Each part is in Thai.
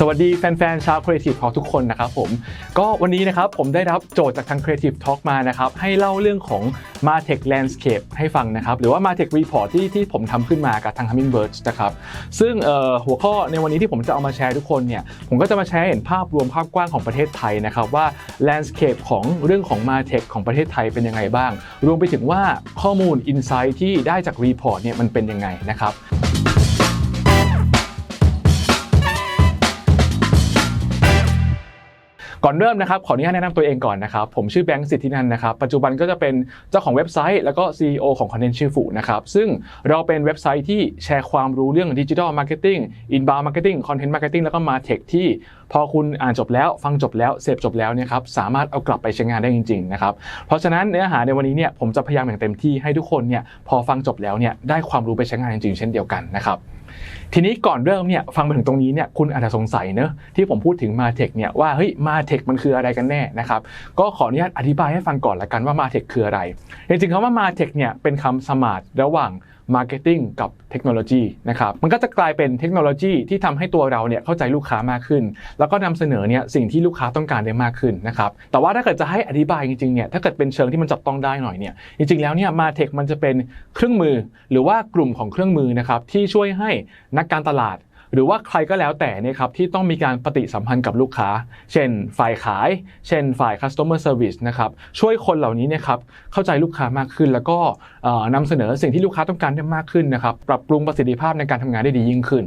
สวัสดีแฟนๆ ชาว Creative Talk ทุกคนนะครับผม ก็วันนี้นะครับผมได้รับโจทย์จากทาง Creative Talk มานะครับให้เล่าเรื่องของ Martech Landscape ให้ฟังนะครับหรือว่า Martech Report ที่ที่ผมทำขึ้นมากับทาง Hummingbird นะครับซึ่งหัวข้อในวันนี้ที่ผมจะเอามาแชร์ทุกคนเนี่ยผมก็จะมาแชร์ให้เห็นภาพรวมภาพกว้างของประเทศไทยนะครับว่า Landscape ของเรื่องของ Martech ของประเทศไทยเป็นยังไงบ้าง รวมไปถึงว่าข้อมูล Insight ที่ได้จาก Report เนี่ยมันเป็นยังไงนะครับ ก่อนเริ่มนะครับขออนุญาตแนะนำตัวเองก่อนนะครับผมชื่อแบงค์สิทธินันนะครับปัจจุบันก็จะเป็นเจ้าของเว็บไซต์ แล้วก็ CEO ของ Content ชื่อฝูนะครับซึ่งเราเป็นเว็บไซต์ที่แชร์ความรู้เรื่องดิจิทัลมาร์เก็ตติ้งอินบาวมาร์เก็ตติ้งคอนเทนต์มาร์เก็ตติ้งแล้วก็มาเทคที่พอคุณอ่านจบแล้วฟังจบแล้วเสพจบแล้วเนี่ยครับสามารถเอากลับไปใช้งานได้จริงๆนะครับเพราะฉะนั้นเนื้อหาในวันนี้เนี่ยผมจะพยายามอย่างเต็มที่ให้ทุกคนเนี่ยพอฟังจบแล้วเนี่ยได้ความรู้ไปใช้งานจริงๆเช่นเดียวกันนะครับ ทีนี้ก่อนเริ่มเนี่ยฟังมาถึงตรงนี้เนี่ยคุณอาจจะสงสัยเนอะที่ผมพูดถึงมาเทคเนี่ยว่าเฮ้ยมาเทคมันคืออะไรกันแน่นะครับก็ขออนุญาตอธิบายให้ฟังก่อนละกันว่ามาเทคคืออะไร จริงๆคำว่ามาเทคเนี่ยเป็นคำสมาร์ทระหว่าง Marketing กับเทคโนโลยีนะครับมันก็จะกลายเป็นเทคโนโลยีที่ทำให้ตัวเราเนี่ยเข้าใจลูกค้ามากขึ้น แล้วก็นำเสนอเนี่ยสิ่งที่ลูกค้าต้องการได้มากขึ้นนะครับแต่ว่าถ้าเกิดจะให้อธิบายจริงๆเนี่ยถ้าเกิดเป็นเชิงที่มันจับต้องได้หน่อยเนี่ยจริงๆแล้วเนี่ยมาเทคมันจะเป็นเครื่องมือหรือว่ากลุ่มของเครื่องมือนะครับที่ช่วยให้นักการตลาด หรือว่าใครก็แล้วแต่เนี่ยครับที่ต้องมีการปฏิสัมพันธ์กับลูกค้า เช่น ฝ่ายขาย เช่น ฝ่าย customer service นะครับช่วยคนเหล่านี้เนี่ยครับเข้าใจลูกค้ามากขึ้น แล้วก็เอ่อนำเสนอสิ่งที่ลูกค้าต้องการได้มากขึ้นนะครับปรับปรุงประสิทธิภาพในการทำงานได้ดียิ่งขึ้น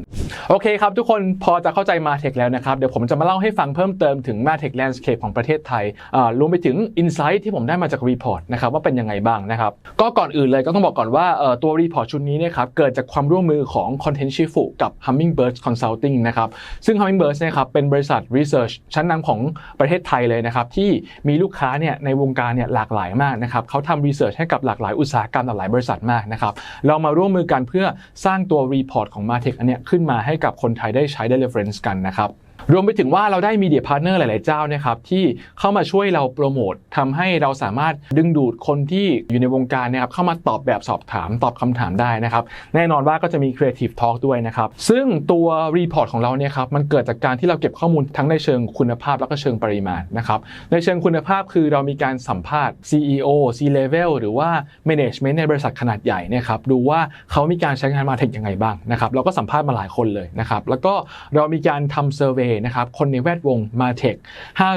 โอเคครับ ทุกคนพอจะเข้าใจมาเทคแล้วนะครับเดี๋ยวผมจะมาเล่าให้ฟังเพิ่มเติมถึงมาเทคแลนด์สเคปของประเทศไทยอ่ารวมไปถึง Insight ที่ผมได้มาจากรีพอร์ตนะครับว่าเป็นยังไงบ้างนะครับก็ก่อนอื่นเลยก็ต้องบอกก่อนว่าเอ่อตัวรีพอร์ตชุดนี้เนี่ยครับเกิดจากความร่วมมือของ Content Chief กับ Hummingbird Consulting นะครับ ซึ่ง Hummingbird เนะครับเป็นบริษัท Research ชั้นนำของประเทศไทยเลยนะครับ ที่มีลูกค้าเนี่ยในวงการเนี่ยหลากหลายมากนะครับเขาทำ Research ให้กับหลากหลายอุตสาหกรรมหลากหลายบริษัทมากนะครับ เรามาร่วมมือกันเพื่อสร้างตัวรีพอร์ตของ Martech อันเนี้ยขึ้นมาให้กับคนไทยได้ใช้ได้ reference กันนะครับ รวมไปถึงว่าเราได้มีเดียพาร์เนอร์หลาย ๆ เจ้านะครับที่เข้ามาช่วยเราโปรโมททำให้เราสามารถดึงดูดคนที่อยู่ในวงการนะครับเข้ามาตอบแบบสอบถามตอบคำถามได้นะครับ แน่นอนว่าก็จะมี Creative Talk ด้วยนะครับ ซึ่งตัวรีพอร์ตของเราเนี่ยครับมันเกิดจากการที่เราเก็บข้อมูลทั้งในเชิงคุณภาพแล้วก็เชิงปริมาณนะครับในเชิงคุณภาพคือเรามีการสัมภาษณ์ CEO C level หรือว่า Management ในบริษัทขนาดใหญ่เนะครับดูว่าเขามีการใช้งานมาเทคยังไงบ้างนะครับเราก็สัมภาษณ์มาหลายคนเลยนะครับแล้วก็เรามีการทำเซอร์เวยนะครับคนในแวดวงมาเทค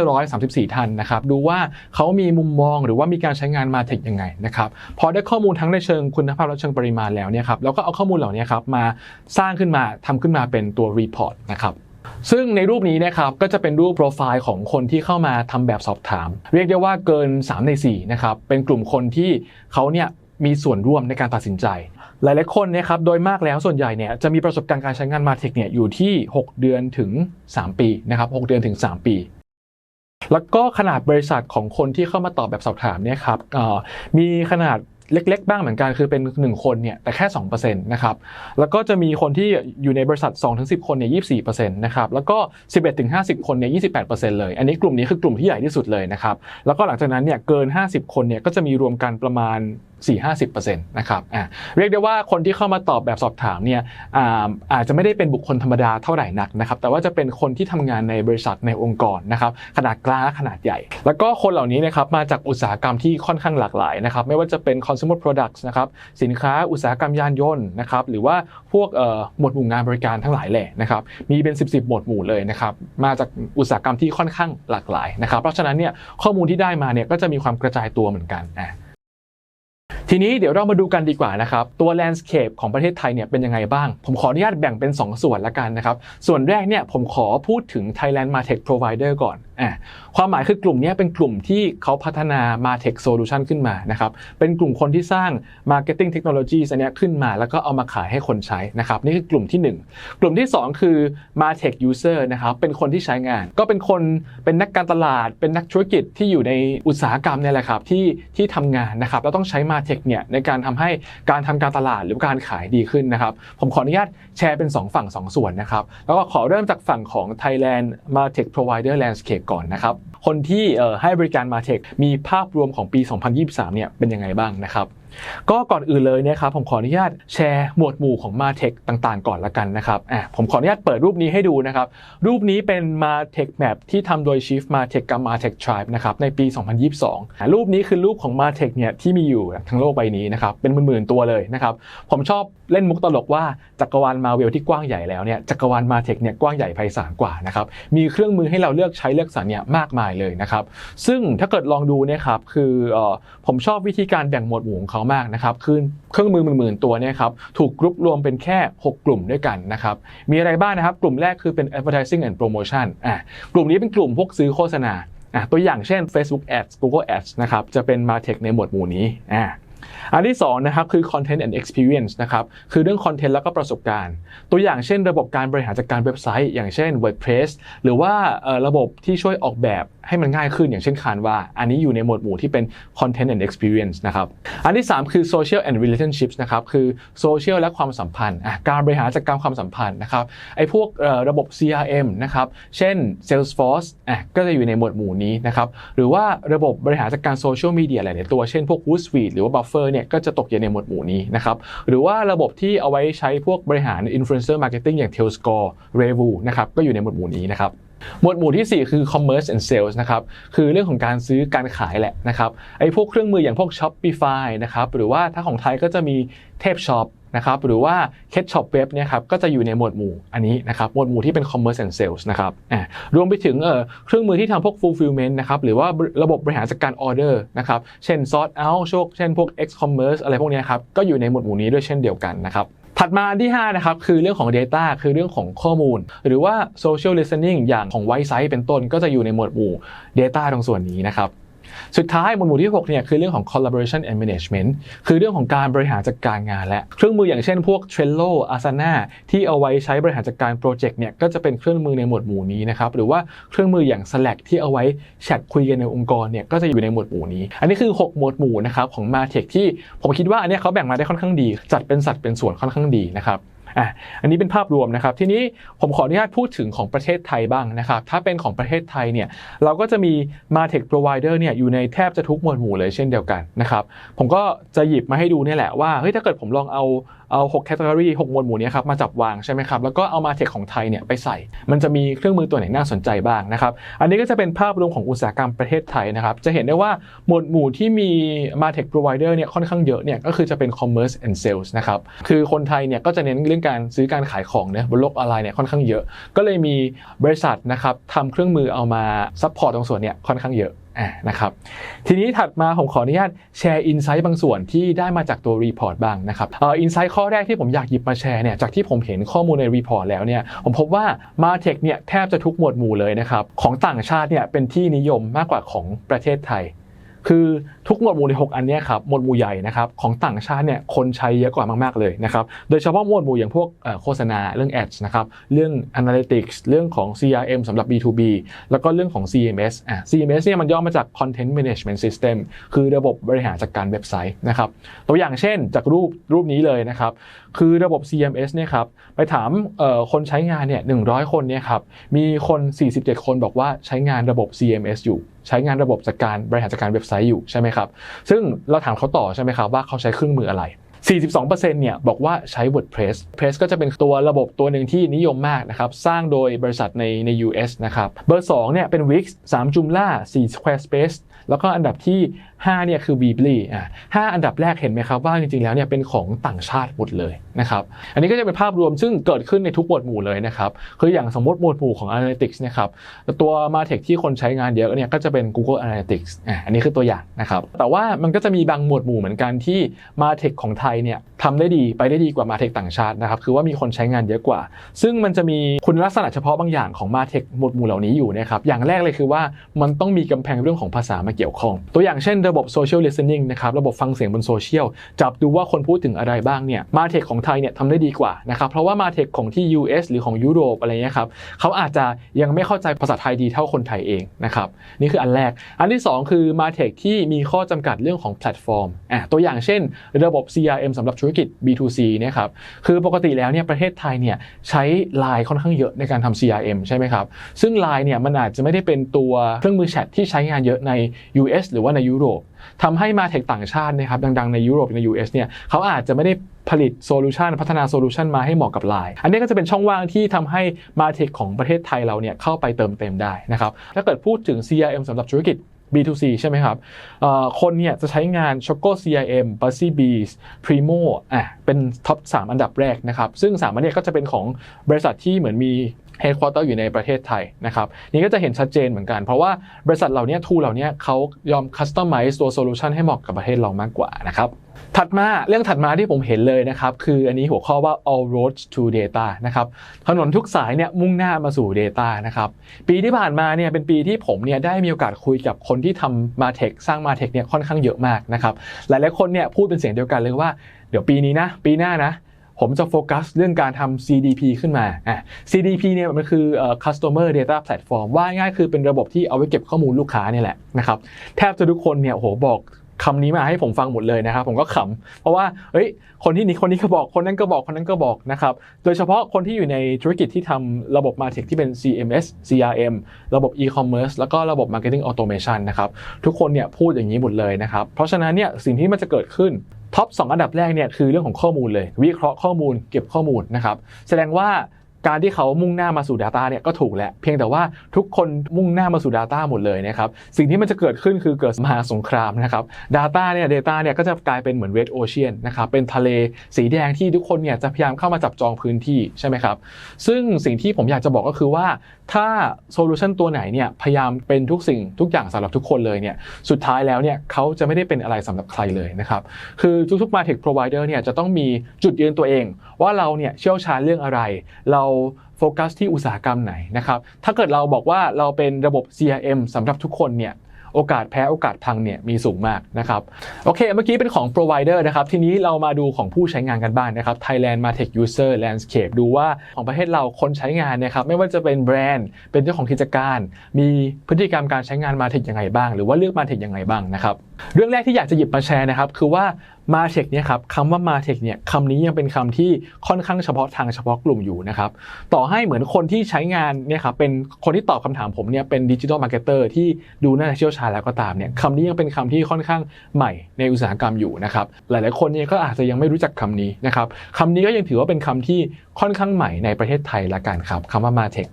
534 ท่านนะครับดูว่าเขามีมุมมองหรือว่ามีการใช้งานมาเทคยังไงนะครับพอได้ข้อมูลทั้งในเชิงคุณภาพและเชิงปริมาณแล้วเนี่ยครับเราก็เอาข้อมูลเหล่านี้ครับมาสร้างขึ้นมาทำขึ้นมาเป็นตัวรีพอร์ตนะครับซึ่งในรูปนี้นะครับก็จะเป็นรูปโปรไฟล์ของคนที่เข้ามาทำแบบสอบถาม เรียกได้ว่าเกิน 3 ใน4นะครับเป็นกลุ่มคนที่เขาเนี่ยมีส่วนร่วมในการตัดสินใจ หลายๆคนเนะครับโดยมากแล้วส่วนใหญ่เนี่ยจะมีประสบการณ์การใช้งานมาเทคเนี่ยอยู่ที่ 6 เดือนถึง 3 ปีนะครับ6เดือนถึง 3 ปี แล้วก็ขนาดบริษัทของคนที่เข้ามาตอบแบบสอบถามเนี่ยครับมีขนาดเล็กๆ บ้างเหมือนกันคือเป็น 1 คนเนี่ยแต่แค่2%นะครับแล้วก็จะมีคนที่อยู่ในบริษัท 2-10 คนเนี่ย24%นะครับแล้วก็ 11-50 คนเนี่ย28%เลย อันนี้กลุ่มนี้คือกลุ่มที่ใหญ่ที่สุดเลยนะครับแล้วก็หลังจากนั้นเนี่ยเกิน 50 คนเนี่ยก็จะมีรวมกันประมาณ4-50%นะครับอ่าเรียกได้ว่าคนที่เข้ามาตอบแบบสอบถามเนี่ยอ่าอาจจะไม่ได้เป็นบุคคลธรรมดาเท่าไหร่นักนะครับ แต่ว่าจะเป็นคนที่ทำงานในบริษัทในองค์กรนะครับขนาดกลางและขนาดใหญ่ แล้วก็คนเหล่านี้นะครับมาจากอุตสาหกรรมที่ค่อนข้างหลากหลายนะครับไม่ว่าจะเป็น consumer products นะครับสินค้าอุตสาหกรรมยานยนต์นะครับหรือว่าพวกหมวดหมู่งานบริการทั้งหลายแหล่นะครับมีเป็น 10 10หมวดหมู่เลยนะครับมาจากอุตสาหกรรมที่ค่อนข้างหลากหลายนะครับเพราะฉะนั้นเนี่ยข้อมูลที่ได้มาเนี่ยก็จะมีความกระจายตัวเหมือนกันอะ ทีนี้เดี๋ยวเรามาดูกันดีกว่านะครับตัว landscape ของประเทศไทยเนี่ยเป็นยังไงบ้าง ผมขออนุญาตแบ่งเป็น 2 ส่วนละกันนะครับ ส่วนแรกเนี่ยผมขอพูดถึง Thailand Martech Provider ก่อนอะความหมายคือกลุ่มนี้เป็นกลุ่มที่เขาพัฒนา Martech Solution ขึ้นมานะครับเป็นกลุ่มคนที่สร้าง Marketing Technology อันเนี้ยขึ้นมา แล้วก็เอามาขายให้คนใช้นะครับนี่คือกลุ่มที่ 1 กลุ่มที่ 2 คือ Martech User นะครับเป็นคนที่ใช้งาน ก็เป็นคนเป็นนักการตลาด เป็นนักธุรกิจที่อยู่ในอุตสาหกรรมเนี่ยแหละครับที่ที่ทำงานนะครับแล้วต้องใช้ Martech เนี่ยในการทำให้การทำการตลาดหรือการขายดีขึ้นนะครับผมขออนุญาตแชร์เป็น 2 ฝั่ง 2 ส่วนนะครับแล้วก็ขอเริ่มจากฝั่งของ Thailand Martech Provider Landscape ก่อนนะครับ คนที่ให้บริการมาเทคมีภาพรวมของปี 2023 เนี่ยเป็นยังไงบ้างนะครับ ก็ก่อนอื่นเลยเนะครับผมขออนุญาตแชร์หมวดหมู่ของ Martech ต่างๆ ก่อนละกันนะครับอะผมขออนุญาตเปิดรูปนี้ให้ดูนะครับ รูปนี้เป็น Martech Map ที่ทำโดย Chief Martech กับ Martech Tribe นะครับในปี 2022อะรูปนี้คือรูปของ Martech เนี่ยที่มีอยู่ทั้งโลกใบนี้นะครับเป็นหมื่นๆตัวเลยนะครับผมชอบเล่นมุกตลกว่าจักรวาลมาเวลที่กว้างใหญ่แล้วเนี่ยจักรวาล Martech เนี่ยกว้างใหญ่ไพศาลกว่านะครับมีเครื่องมือให้เราเลือกใช้เลือกสรรเนี่ยมากมายเลยนะครับซึ่งถ้าเกิดลองดูเนี่ยครับคือออผมชอบวิธีการแบ่งหมวดหมู่ของเขามากนะครับคือเครื่องมือหมื่นๆตัวเนี่ยครับถูกกรุ๊ปรวมเป็นแค่ 6 กลุ่มด้วยกันนะครับมีอะไรบ้างนะครับ กลุ่มแรกคือเป็น advertising and promotion อะกลุ่มนี้เป็นกลุ่มพวกซื้อโฆษณาอะตัวอย่างเช่น Facebook Ads Google Ads นะครับจะเป็น Martech ในหมวดหมู่นี้อะ อันที่2นะครับคือ content and experience นะครับคือเรื่อง content แล้วก็ประสบการณ์ ตัวอย่างเช่น ระบบการบริหารจัดการเว็บไซต์ อย่างเช่น WordPress หรือว่าระบบที่ช่วยออกแบบให้มันง่ายขึ้นอย่างเช่น Canva อันนี้อยู่ในหมวดหมู่ที่เป็น content and experience นะครับอันที่ 3 คือ social and relationships นะครับคือ social และความสัมพันธ์การบริหารจัดการความสัมพันธ์นะครับไอ้พวกระบบ CRM นะครับเช่น Salesforce อะก็จะอยู่ในหมวดหมู่นี้นะครับหรือว่าระบบบริหารจัดการโซเชียลมีเดียหลายๆตัวเช่นพวก Hootsuite หรือว่า Buffer เนี่ยก็จะตกอยู่ในหมวดหมู่นี้นะครับหรือว่าระบบที่เอาไว้ใช้พวกบริหาร Influencer Marketing อย่าง Tailscore Revu นะครับก็อยู่ในหมวดหมู่นี้นะครับหมวดหมู่ที่ 4 คือ commerce and sales นะครับ คือเรื่องของการซื้อการขายแหละนะครับ ไอ้พวกเครื่องมืออย่างพวก Shopify นะครับ หรือว่าถ้าของไทยก็จะมีเทพช็อป นะครับหรือว่า k e t Shop Web เนี่ยครับก็จะอยู่ในหมวดหมู่อันนี้นะครับหมวดหมู่ที่เป็น commerce and sales นะครับอ่ารวมไปถึงเอ่อเครื่องมือที่ทำพวก fulfillment นะครับหรือว่าระบบบริหารจัดการ order นะครับเช่น sort out โชคเช่นพวก x-commerce อะไรพวกนี้ครับก็อยู่ในหมวดหมู่นี้ด้วยเช่นเดียวกันนะครับถัดมาที่ 5 นะครับ คือเรื่องของ Data คือเรื่องของข้อมูล หรือว่า Social Listening อย่างของ White Site เป็นต้นก็จะอยู่ในหมวดหมู่ Data ตรงส่วนนี้นะครับ สุดท้ายหมวดหมู่ที่6เนี่ยคือเรื่องของ collaboration and management คือเรื่องของการบริหารจัดการงานและ เครื่องมืออย่างเช่นพวก Trello Asana ที่เอาไว้ใช้บริหารจัดการโปรเจกต์เนี่ยก็จะเป็นเครื่องมือในหมวดหมู่นี้นะครับหรือว่าเครื่องมืออย่าง Slack ที่เอาไว้แชทคุยกันในองค์กรเนี่ยก็จะอยู่ในหมวดหมู่นี้ อันนี้คือ 6 หมวดหมู่นะครับของ Martech ที่ผมคิดว่าอันนี้เขาแบ่งมาได้ค่อนข้างดี จัดเป็นสัดเป็นส่วนค่อนข้างดีนะครับ อะอันนี้เป็นภาพรวมนะครับ ทีนี้ผมขออนุญาตพูดถึงของประเทศไทยบ้างนะครับ ถ้าเป็นของประเทศไทยเนี่ยเราก็จะมี Martech Provider เนี่ยอยู่ในแทบจะทุกหมวดหมู่เลยเช่นเดียวกันนะครับ ผมก็จะหยิบมาให้ดูเนี่ยแหละว่าเฮ้ยถ้าเกิดผมลองเอาเอา6 category 6หมวดหมู่นี้ครับมาจับวางใช่ไหมครับแล้วก็เอา Martech ของไทยเนี่ยไปใส่ มันจะมีเครื่องมือตัวไหนน่าสนใจบ้างนะครับอันนี้ก็จะเป็นภาพรวมของอุตสาหกรรมประเทศไทยนะครับจะเห็นได้ว่าหมวดหมู่ที่มี Martech Provider เนี่ยค่อนข้างเยอะเนี่ยก็คือจะเป็น Commerce and Sales นะครับคือคนไทยเนี่ยก็จะเน้นเรื่องการซื้อการขายของเนี่ยบนโลกออนไลน์เนี่ยค่อนข้างเยอะ ก็เลยมีบริษัทนะครับทำเครื่องมือเอามาซัพพอร์ตตรงส่วนเนี่ยค่อนข้างเยอะ อ่านะครับทีนี้ถัดมาผมขออนุญาตแชร์อินไซต์บางส่วนที่ได้มาจากตัวรีพอร์ตบ้างนะครับเอ่ออินไซต์ข้อแรกที่ผมอยากหยิบมาแชร์เนี่ยจากที่ผมเห็นข้อมูลในรีพอร์ตแล้วเนี่ยผมพบว่ามาเทคเนี่ยแทบจะทุกหมวดหมู่เลยนะครับของต่างชาติเนี่ยเป็นที่นิยมมากกว่าของประเทศไทย คือทุกหมวดหมู่ใน 6 อันนี้ครับหมวดหมู่ใหญ่นะครับของต่างชาติเนี่ยคนใช้เยอะกว่ามากๆเลยนะครับโดยเฉพาะหมวดหมู่อย่างพวกโฆษณาเรื่อง ads นะครับเรื่อง analytics เรื่องของ CRM สำหรับ B2B แล้วก็เรื่องของ CMS อะ CMS เนี่ยมันย่อมาจาก Content Management System คือระบบบริหารจัดการเว็บไซต์นะครับตัวอย่างเช่นจากรูปรูปนี้เลยนะครับคือระบบ CMS เนี่ยครับไปถามคนใช้งานเนี่ย100 คนเนี่ยครับมีคน 47 คนบอกว่าใช้งานระบบ CMS อยู่ ใช้งานระบบจัดการบริหารจัดการเว็บไซต์อยู่ใช่ไหมครับ ซึ่งเราถามเขาต่อใช่ไหมครับว่าเขาใช้เครื่องมืออะไร 42%เนี่ยบอกว่าใช้ WordPress Press ก็จะเป็นตัวระบบตัวหนึ่งที่นิยมมากนะครับ สร้างโดยบริษัทในใน US นะครับ เบอร์2เนี่ยเป็น Wix 3 Joomla 4 Squarespace แล้วก็อันดับที่5เนี่ยคือ Weebly อะ5อันดับแรกเห็นไหมครับว่าจริงๆแล้วเนี่ยเป็นของต่างชาติหมดเลยนะครับอันนี้ก็จะเป็นภาพรวมซึ่งเกิดขึ้นในทุกหมวดหมู่เลยนะครับคืออย่างสมมติหมวดหมู่ของ Analytics นะครับตัว Martech ที่คนใช้งานเยอะเนี่ยก็จะเป็น Google Analytics อะอันนี้คือตัวอย่างนะครับแต่ว่ามันก็จะมีบางหมวดหมู่เหมือนกันที่ Martech ของไทยเนี่ยทำได้ดีไปได้ดีกว่า Martech ต่างชาตินะครับคือว่ามีคนใช้งานเยอะกว่า ซึ่งมันจะมีคุณลักษณะเฉพาะบางอย่างของ Martech หมวดหมู่เหล่านี้อยู่นะครับอย่างแรกเลยคือว่ามันต้องมีกำแพงเรื่องของภาษามาเกี่ยวข้อง ตัวอย่างเช่นระบบ social listening นะครับระบบฟังเสียงบนโซเชียลจับดูว่าคนพูดถึงอะไรบ้างเนี่ยมาเทคของไทยเนี่ยทำได้ดีกว่านะครับเพราะว่ามาเทคของที่ US หรือของยุโรปอะไรเงี้ยครับเขาอาจจะยังไม่เข้าใจภาษาไทยดีเท่าคนไทยเองนะครับนี่คืออันแรก อันที่ 2 คือมาเทคที่มีข้อจำกัดเรื่องของแพลตฟอร์มอะตัวอย่างเช่น ระบบ CRM สำหรับธุรกิจ B2C เนี่ยครับคือปกติแล้วเนี่ยประเทศไทยเนี่ยใช้ Line ค่อนข้างเยอะในการทำ CRM ใช่ไหมครับซึ่ง Line เนี่ยมันอาจจะไม่ได้เป็นตัวเครื่องมือแชทที่ใช้งานเยอะใน US หรือว่าในยุโรปทำให้มาเทคต่างชาตินะครับดัง ๆ ในยุโรปใน US เนี่ยเขาอาจจะไม่ได้ผลิตโซลูชันพัฒนาโซลูชันมาให้เหมาะกับ Line อันนี้ก็จะเป็นช่องว่างที่ทำให้มาเทคของประเทศไทยเราเนี่ยเข้าไปเติมเต็มได้นะครับถ้าเกิดพูดถึง CRM สำหรับธุรกิจ B2C ใช่ไหมครับ คนเนี่ยจะใช้งาน Choco CRM, b u z z y Bees, Primo อะเป็นท็อป 3 อันดับแรกนะครับ ซึ่ง 3 อันนี้ก็จะเป็นของบริษัทที่เหมือนมี headquarter อยู่ในประเทศไทยนะครับนี่ก็จะเห็นชัดเจนเหมือนกัน เพราะว่าบริษัทเหล่านี้ทูเหล่านี้เขายอม customize ตัว solution ให้เหมาะกับประเทศเรามากกว่านะครับถัดมาเรื่องถัดมาที่ผมเห็นเลยนะครับ คืออันนี้หัวข้อว่า all roads to data นะครับถนนทุกสายเนี่ยมุ่งหน้ามาสู่ data นะครับปีที่ผ่านมาเนี่ยเป็นปีที่ผมเนี่ยได้มีโอกาสคุยกับคนที่ทำมาเทคสร้างมาเทคเนี่ยค่อนข้างเยอะมากนะครับหลายๆคนเนี่ยพูดเป็นเสียงเดียวกันเลยว่าเดี๋ยวปีนี้นะปีหน้านะ ผมจะโฟกัสเรื่องการทำ CDP ขึ้นมาอะ CDP เนี่ยมันคือ customer data platform ว่าง่ายคือเป็นระบบที่เอาไว้เก็บข้อมูลลูกค้าเนี่ยแหละนะครับแทบจะทุกคนเนี่ยโหบอกคำนี้มาให้ผมฟังหมดเลยนะครับ ผมก็ขำเพราะว่าเฮ้ยคนที่นี้คนนี้ก็บอกคนนั้นก็บอกคนนั้นก็บอกนะครับโดยเฉพาะคนที่อยู่ในธุรกิจที่ทำระบบมาเทคที่เป็น CMS CRM ระบบ e-commerce แล้วก็ระบบ marketing automation นะครับทุกคนเนี่ยพูดอย่างนี้หมดเลยนะครับ เพราะฉะนั้นเนี่ยสิ่งที่มันจะเกิดขึ้น ท็อป2อันดับแรกเนี่ยคือเรื่องของข้อมูลเลย วิเคราะห์ข้อมูลเก็บข้อมูลนะครับแสดงว่า การที่เขามุ่งหน้ามาสู่ Data เนี่ยก็ถูกแหละเพียงแต่ว่าทุกคนมุ่งหน้ามาสู่ Data หมดเลยนะครับสิ่งที่มันจะเกิดขึ้นคือเกิดมหาสงครามนะครับ Data เนี่ย Data เนี่ยก็จะกลายเป็นเหมือน Red Ocean นนะครับเป็นทะเลสีแดงที่ทุกคนเนี่ยจะพยายามเข้ามาจับจองพื้นที่ใช่ไหมครับซึ่งสิ่งที่ผมอยากจะบอกก็คือว่าถ้าโซลูชันตัวไหนเนี่ยพยายามเป็นทุกสิ่งทุกอย่างสำหรับทุกคนเลยเนี่ยสุดท้ายแล้วเนี่ยเขาจะไม่ได้เป็นอะไรสำหรับใครเลยนะครับคือทุกๆ Martech Provider เนี่ยจะต้องมีจุดยืนตัวเอง ว่าเราเนี่ยเชี่ยวชาญเรื่องอะไร เราโฟกัสที่อุตสาหกรรมไหนนะครับ ถ้าเกิดเราบอกว่าเราเป็นระบบ CRM สำหรับทุกคนเนี่ยโอกาสแพ้โอกาสพังเนี่ยมีสูงมากนะครับโอเค เมื่อกี้เป็นของ provider นะครับทีนี้เรามาดูของผู้ใช้งานกันบ้างนนะครับ Thailand Martech User Landscape ดูว่าของประเทศเราคนใช้งานนี่ยครับไม่ว่าจะเป็นแบรนด์ เป็นเจ้าของกิจการ มีพฤติกรรมการใช้งาน Martech ยังไงบ้าง หรือว่าเลือก Martech ยังไงบ้างนะครับเรื่องแรกที่อยากจะหยิบมาแชร์นะครับ คือว่ามาเทคเนี่ยครับคำว่ามาเทคเนี่ยคำนี้ยังเป็นคำที่ค่อนข้างเฉพาะทางเฉพาะกลุ่มอยู่นะครับ ต่อให้เหมือนคนที่ใช้งานเนี่ยครับเป็นคนที่ตอบคำถามผมเนี่ยเป็นดิจิทัลมาร์เก็ตเตอร์ที่ดูน่าเชี่ยวชาญแล้วก็ตามเนี่ยคำนี้ยังเป็นคำที่ค่อนข้างใหม่ในอุตสาหกรรมอยู่นะครับ หลายๆ คนเนี่ยก็อาจจะยังไม่รู้จักคำนี้นะครับคำนี้ก็ยังถือว่าเป็นคำที่ค่อนข้างใหม่ในประเทศไทยละกันครับคำว่ามาเทค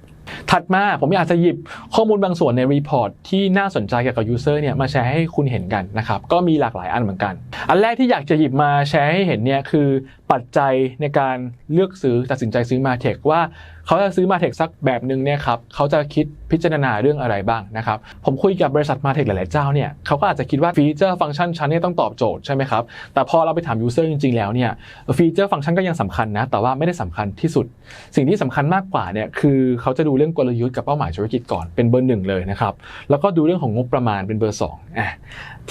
ถัดมาผมอยากจะหยิบข้อมูลบางส่วนในรีพอร์ตที่น่าสนใจเกี่ยวกับยูเซอร์เนี่ยมาแชร์ให้คุณเห็นกันนะครับก็มีหลากหลายอันเหมือนกัน อันแรกที่อยากจะหยิบมาแชร์ให้เห็นเนี่ยคือ ปัจจัยในการเลือกซื้อตัดสินใจซื้อมาเทคว่าเขาจะซื้อมาเทคสักแบบหนึ่งเนี่ยครับเขาจะคิดพิจารณาเรื่องอะไรบ้างนะครับผมคุยกับบริษัทมาเทคหลาย ๆ เจ้าเนี่ยเขาก็อาจจะคิดว่าฟีเจอร์ฟังก์ชันชั้นนี่ต้องตอบโจทย์ใช่ไหมครับแต่พอเราไปถามยูเซอร์จริง ๆ แล้วเนี่ยฟีเจอร์ฟังก์ชันก็ยังสำคัญนะแต่ว่าไม่ได้สำคัญที่สุด สิ่งที่สำคัญมากกว่าเนี่ยคือเขาจะดูเรื่องกลยุทธ์กับเป้าหมายธุรกิจก่อนเป็นเบอร์หนึ่งเลยนะครับแล้วก็ดูเรื่องของงบประมาณเป็นเบอร์สองอะ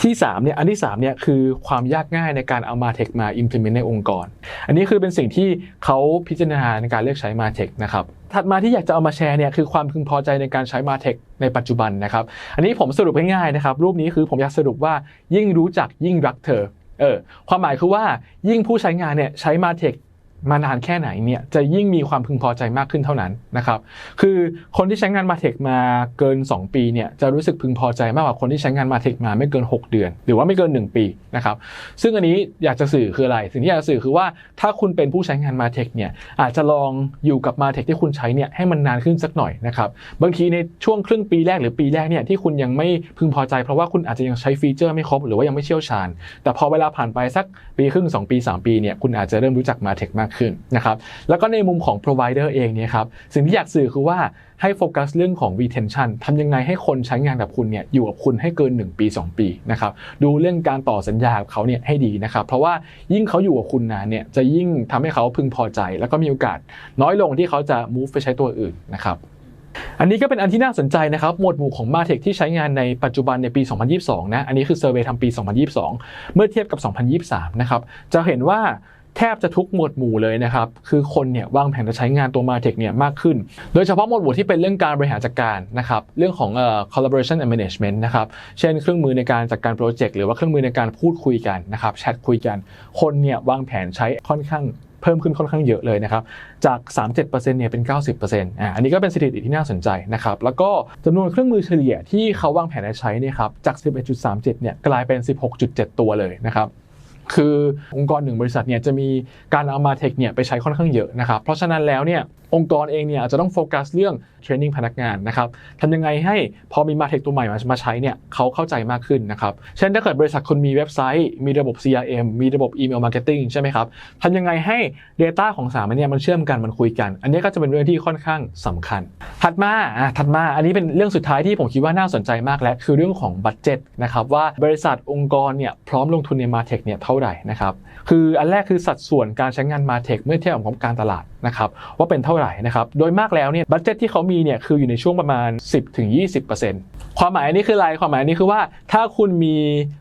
ที่3เนี่ยอันที่3เนี่ยคือความยากง่ายในการเอามาเทคมา implement ในองค์กรอันนี้คือเป็นสิ่งที่เขาพิจารณาในการเลือกใช้มาเทคนะครับถัดมาที่อยากจะเอามาแชร์เนี่ยคือความพึงพอใจในการใช้มาเทคในปัจจุบันนะครับ อันนี้ผมสรุปง่ายๆนะครับ รูปนี้คือผมอยากสรุปว่ายิ่งรู้จักยิ่งรักเธอเออความหมายคือว่ายิ่งผู้ใช้งานเนี่ยใช้มาเทค มานานแค่ไหนเนี่ยจะยิ่งมีความพึงพอใจมากขึ้นเท่านั้นนะครับคือคนที่ใช้งานมาเทคมาเกิน 2 ปีเนี่ยจะรู้สึกพึงพอใจมากกว่าคนที่ใช้งานมาเทคมาไม่เกิน 6 เดือน หรือว่าไม่เกิน 1 ปีนะครับซึ่งอันนี้อยากจะสื่อคืออะไร สิ่งที่อยากจะสื่อคือว่าถ้าคุณเป็นผู้ใช้งานมาเทคเนี่ยอาจจะลองอยู่กับมาเทคที่คุณใช้เนี่ยให้มันนานขึ้นสักหน่อยนะครับบางทีในช่วงครึ่งปีแรกหรือปีแรกเนี่ยที่คุณยังไม่พึงพอใจ เพราะว่าคุณอาจจะยังใช้ฟีเจอร์ไม่ครบหรือว่ายังไม่เชี่ยวชาญ แต่พอเวลาผ่านไปสักปีครึ่ง2ปี 3 ปีเนี่ยคุณอาจจะเริ่มรู้จักมาเทคมากขึ้นนะครับแล้วก็ในมุมของ provider เองเนี่ยครับสิ่งที่อยากสื่อคือว่าให้โฟกัสเรื่องของ retention ทำยังไงให้คนใช้งานกับคุณเนี่ยอยู่กับคุณให้เกิน 1 ปี 2 ปีนะครับดูเรื่องการต่อสัญญากับเขาเนี่ยให้ดีนะครับเพราะว่ายิ่งเขาอยู่กับคุณนานเนี่ยจะยิ่งทำให้เขาพึงพอใจ แล้วก็มีโอกาสน้อยลงที่เขาจะ move ไปใช้ตัวอื่นนะครับอันนี้ก็เป็นอันที่น่าสนใจนะครับ หมวดหมู่ของ Martech ที่ใช้งานในปัจจุบันในปี 2022 นะ อันนี้คือเซอร์เวยทำปี 2022 เมื่อเทียบกับ 2023 นะครับ จะเห็นว่า แทบจะทุกหมวดหมู่เลยนะครับ คือคนเนี่ยวางแผนจะใช้งานตัว Martech เนี่ยมากขึ้น โดยเฉพาะหมวดหมู่ที่เป็นเรื่องการบริหารจัดการนะครับ เรื่องของเอ่อ collaboration and management นะครับ เช่นเครื่องมือในการจัดการโปรเจกต์หรือว่าเครื่องมือในการพูดคุยกันนะครับ แชทคุยกัน คนเนี่ยวางแผนใช้ค่อนข้างเพิ่มขึ้นค่อนข้างเยอะเลยนะครับ จาก 37%เนี่ยเป็น 90%อ่าอันนี้ก็เป็นสถิติที่น่าสนใจนะครับ แล้วก็จำนวนเครื่องมือเฉลี่ยที่เขาวางแผนจะใช้เนี่ยครับ จาก 11.37 เนี่ยกลายเป็น 16.7 ตัวเลยนะครับ คือองค์กรหนึ่งบริษัทเนี่ยจะมีการเอามาเทคเนี่ยไปใช้ค่อนข้างเยอะนะครับเพราะฉะนั้นแล้วเนี่ย องค์กรเองเนี่ยอาจจะต้องโฟกัสเรื่องเทรนนิ่งพนักงานนะครับทำยังไงให้พอมีมาเทคตัวใหม่มามาใช้เนี่ยเขาเข้าใจมากขึ้นนะครับ เช่นถ้าเกิดบริษัทคุณมีเว็บไซต์ มีระบบ CRM มีระบบอีเมลมาร์เก็ตติ้งใช่ไหมครับทำยังไงให้ Data ของสามอันเนี่ยมันเชื่อมกันมันคุยกัน อันนี้ก็จะเป็นเรื่องที่ค่อนข้างสำคัญ ถัดมาอะถัดมา อันนี้เป็นเรื่องสุดท้ายที่ผมคิดว่าน่าสนใจมากและคือเรื่องของบัตเจ็ตนะครับว่าบริษัทองค์กรเนี่ยพร้อมลงทุนในมาเทคเนี่ยเท่าไหร่นะครับคืออันแรกคือสัดส่วนการใช้งานมาเทคเมื่อเทียบกับการตลาดนะครับว่าเป็นเท่าไหร่นะครับ โดยมากแล้วเนี่ยบัตเจ็ตที่เขามีเนี่ยคืออยู่ในช่วงประมาณ 10-20% ความหมายนี้คืออะไรความหมายนี้คือว่า ถ้าคุณมี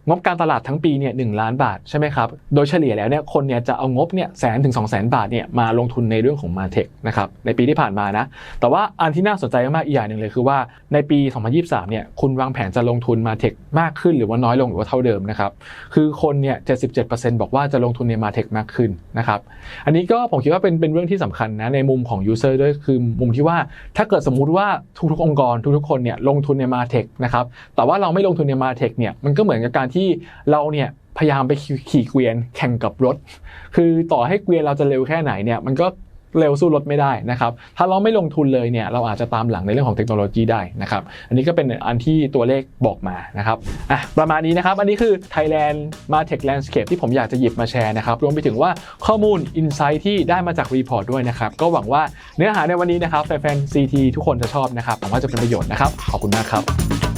งบการตลาดทั้งปีเนี่ยหล้านบาทใช่ไหมครับโดยเฉลี่ยแล้วเนี่ยคนเนี่ยจะเอางบเนี่ยแสนถึง2 0 0 0 0 0 บาทเนี่ยมาลงทุนในเรื่องของมาเทคนะครับในปีที่ผ่านมานะแต่ว่าอันที่น่าสนใจมากอีกอย่างหนึ่งเลยคือว่าในปี 2023เนี่ยคุณวางแผนจะลงทุนมาเทคมากขึ้นหรือว่าน้อยลงหรือว่าเท่าเดิมนะครับคือคนเนี่ย77%บอกว่าจะลงทุนในมาเทคมากขึ้นนะครับอันนี้ก็ผมคิดว่าเป็นเป็นเรื่องที่สำคัญนะในมุมของ user ด้วยคือมุมที่ว่าถ้าเกิดสมมุติว่าทุกๆองค์กรทุกๆคนเนี่ยลงทุนในมาเทคนะครับแต่ว่าเราไม่ลงทุนในมาเทคเนี่ยมันก็เหมือนกับการที่เราเนี่ยพยายามไปขี่เกวียนแข่งกับรถ คือต่อให้เกวียนเราจะเร็วแค่ไหนเนี่ยมันก็ เร็วสู้รถไม่ได้นะครับ ถ้าเราไม่ลงทุนเลยเนี่ยเราอาจจะตามหลังในเรื่องของเทคโนโลยีได้นะครับ อันนี้ก็เป็นอันที่ตัวเลขบอกมานะครับ อะประมาณนี้นะครับ อันนี้คือ Thailand Martech Landscape ที่ผมอยากจะหยิบมาแชร์นะครับ รวมไปถึงว่าข้อมูล Insight ที่ได้มาจากรีพอร์ตด้วยนะครับ ก็หวังว่าเนื้อหาในวันนี้นะครับแฟนๆ CT ทุกคนจะชอบนะครับหวังว่าจะเป็นประโยชน์นะครับ ขอบคุณมากครับ